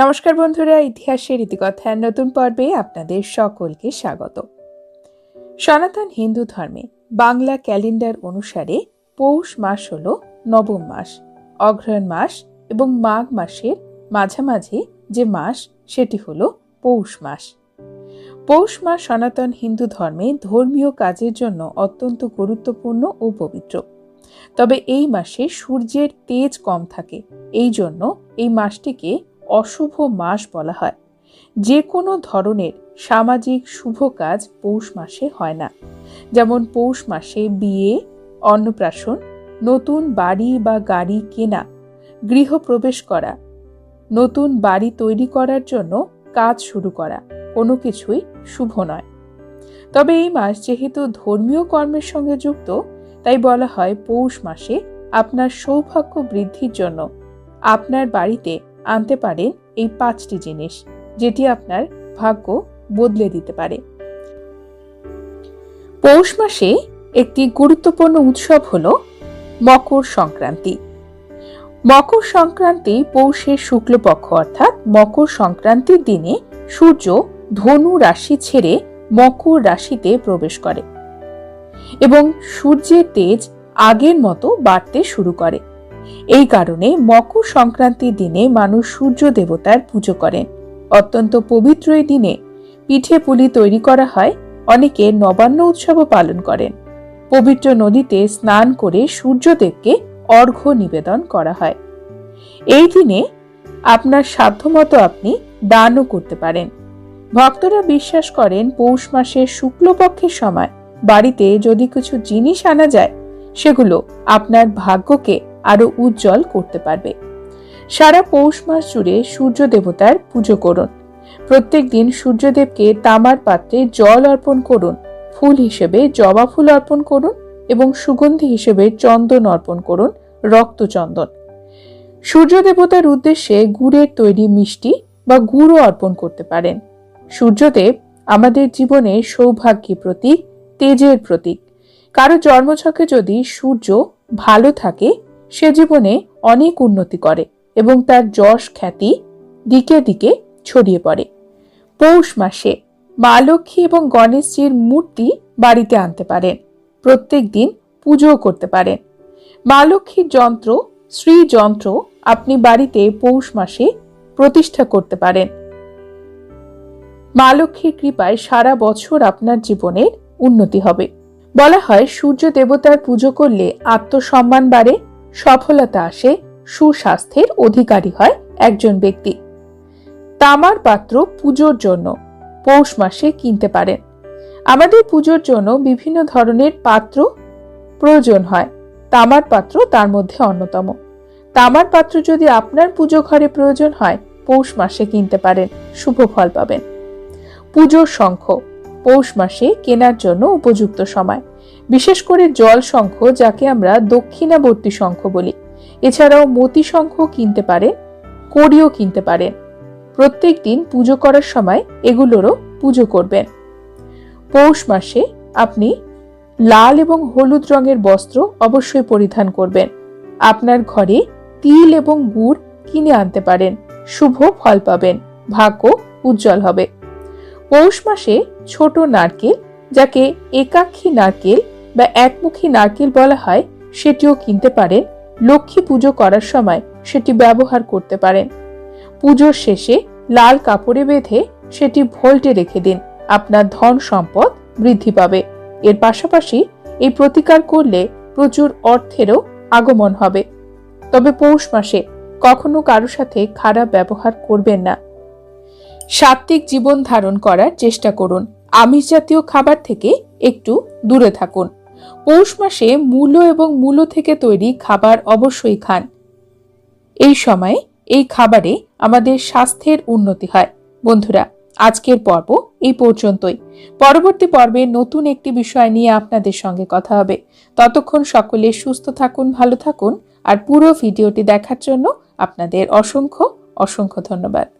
নমস্কার বন্ধুরা, ইতিহাসের ইতিকথার নতুন পর্বে আপনাদের সকলকে স্বাগত। সনাতন হিন্দু ধর্মে বাংলা ক্যালেন্ডার অনুসারে পৌষ মাস হল নবম মাস অগ্রহায়ণ মাস এবং মাঘ মাসের মাঝামাঝি যে মাস, সেটি হল পৌষ মাস। পৌষ মাস সনাতন হিন্দু ধর্মে ধর্মীয় কাজের জন্য অত্যন্ত গুরুত্বপূর্ণ ও পবিত্র। তবে এই মাসে সূর্যের তেজ কম থাকে, এই জন্য এই মাসটিকে অশুভ মাস বলা হয়। যে কোনো ধরনের সামাজিক শুভ কাজ পৌষ মাসে হয় না। যেমন পৌষ মাসে বিয়ে, অন্নপ্রাশন, নতুন বাড়ি বা গাড়ি কেনা গৃহপ্রবেশ করা, নতুন বাড়ি তৈরি করার জন্য কাজ শুরু করা, কোনো কিছুই শুভ নয়। তবে এই মাস যেহেতু ধর্মীয় কর্মের সঙ্গে যুক্ত, তাই বলা হয় পৌষ মাসে আপনার সৌভাগ্য বৃদ্ধির জন্য আপনার বাড়িতে আনতে পারেন এই পাঁচটি জিনিস, যেটি আপনার ভাগ্য বদলে দিতে পারে। পৌষ মাসে একটি গুরুত্বপূর্ণ উৎসব হল মকর সংক্রান্তি। মকর সংক্রান্তি পৌষের শুক্লপক্ষ অর্থাৎ মকর সংক্রান্তির দিনে সূর্য ধনু রাশি ছেড়ে মকর রাশিতে প্রবেশ করে এবং সূর্যের তেজ আগের মতো বাড়তে শুরু করে। এই কারণে মকর সংক্রান্তির দিনে মানুষ সূর্য দেবতার পুজো করেন অত্যন্ত পবিত্র এই দিনে পিঠে পুলি তৈরি করা হয়, অনেকে নবান্ন উৎসবও পালন করেন। পবিত্র নদীতে স্নান করে সূর্যদেবকে অর্ঘ্য নিবেদন করা হয়। এই দিনে আপনার সাধ্যমতো আপনি দানও করতে পারেন। ভক্তরা বিশ্বাস করেন পৌষ মাসের শুক্লপক্ষের সময় বাড়িতে যদি কিছু জিনিস আনা যায়, সেগুলো আপনার ভাগ্যকে আরও উজ্জ্বল করতে পারবে। সারা পৌষ মাস জুড়ে সূর্য দেবতার পুজো করুন। প্রত্যেক দিন সূর্যদেবকে তামার পাত্রে জল অর্পণ করুন, ফুল হিসেবে জবা ফুল অর্পণ করুন এবং সুগন্ধি হিসেবে চন্দন অর্পণ করুন, রক্তচন্দন। সূর্য দেবতার উদ্দেশ্যে গুড়ের তৈরি মিষ্টি বা গুড়ও অর্পণ করতে পারেন। সূর্যদেব আমাদের জীবনে সৌভাগ্যের প্রতীক, তেজের প্রতীক। কারও জন্মছকে যদি সূর্য ভালো থাকে সে জীবনে অনেক উন্নতি করে এবং তার যশ খ্যাতি দিকে দিকে ছড়িয়ে পড়ে। পৌষ মাসে মা লক্ষ্মী এবং গণেশজির মূর্তি বাড়িতে আনতে পারেন। প্রত্যেক দিন পুজো করতে পারেন। মা লক্ষ্মীর যন্ত্র, শ্রী যন্ত্র আপনি বাড়িতে পৌষ মাসে প্রতিষ্ঠা করতে পারেন। মা লক্ষ্মীর কৃপায় সারা বছর আপনার জীবনের উন্নতি হবে। বলা হয় সূর্য দেবতার পুজো করলে আত্মসম্মান বাড়ে সফলতা আসে সুস্বাস্থ্যের অধিকারী হয় একজন ব্যক্তি। তামার পাত্র পুজোর জন্য পৌষ মাসে কিনতে পারেন। আমাদের পুজোর জন্য বিভিন্ন ধরনের পাত্র প্রয়োজন হয়। তামার পাত্র তার মধ্যে অন্যতম। তামার পাত্র যদি আপনার পুজো ঘরে প্রয়োজন হয়, পৌষ মাসে কিনতে পারেন। শুভ ফল পাবেন। পুজোর শঙ্খ পৌষ মাসে কেনার জন্য উপযুক্ত সময়। বিশেষ করে জল শঙ্খ, যাকে আমরা দক্ষিণাবর্তী শঙ্খ বলি। এছাড়াও মতি শঙ্খ কিনতে পারে, কড়িও কিনতে পারেন প্রত্যেক দিন পুজো করার সময় এগুলোরও পুজো করবেন। পৌষ মাসে আপনি লাল এবং হলুদ রঙের বস্ত্র অবশ্যই পরিধান করবেন। আপনার ঘরে তিল এবং গুড় কিনে আনতে পারেন। শুভ ফল পাবেন, ভাগ্য উজ্জ্বল হবে। পৌষ মাসে ছোট নারকেল, যাকে একাক্ষী নারকেল বা একমুখী নারকেল বলা হয়, সেটিও কিনতে পারেন। লক্ষ্মী পুজো করার সময় সেটি ব্যবহার করতে পারেন। পুজোর শেষে লাল কাপড়ে বেঁধে সেটি ভোল্টে রেখে দিন। আপনার ধন সম্পদ বৃদ্ধি পাবে। এর পাশাপাশি এই প্রতিকার করলে প্রচুর অর্থেরও আগমন হবে। তবে পৌষ মাসে কখনো কারও সাথে খারাপ ব্যবহার করবেন না। সাত্ত্বিক জীবন ধারণ করার চেষ্টা করুন। আমিষ জাতীয় খাবার থেকে একটু দূরে থাকুন। পৌষ মাসে মূলো এবং মূলো থেকে তৈরি খাবার অবশ্যই খান। এই সময়ে এই খাবারে আমাদের স্বাস্থ্যের উন্নতি হয়। বন্ধুরা, আজকের পর্ব এই পর্যন্তই। পরবর্তী পর্বে নতুন একটি বিষয় নিয়ে আপনাদের সঙ্গে কথা হবে। ততক্ষণ সকলে সুস্থ থাকুন, ভালো থাকুন, আর পুরো ভিডিওটি দেখার জন্য আপনাদের অসংখ্য অসংখ্য ধন্যবাদ।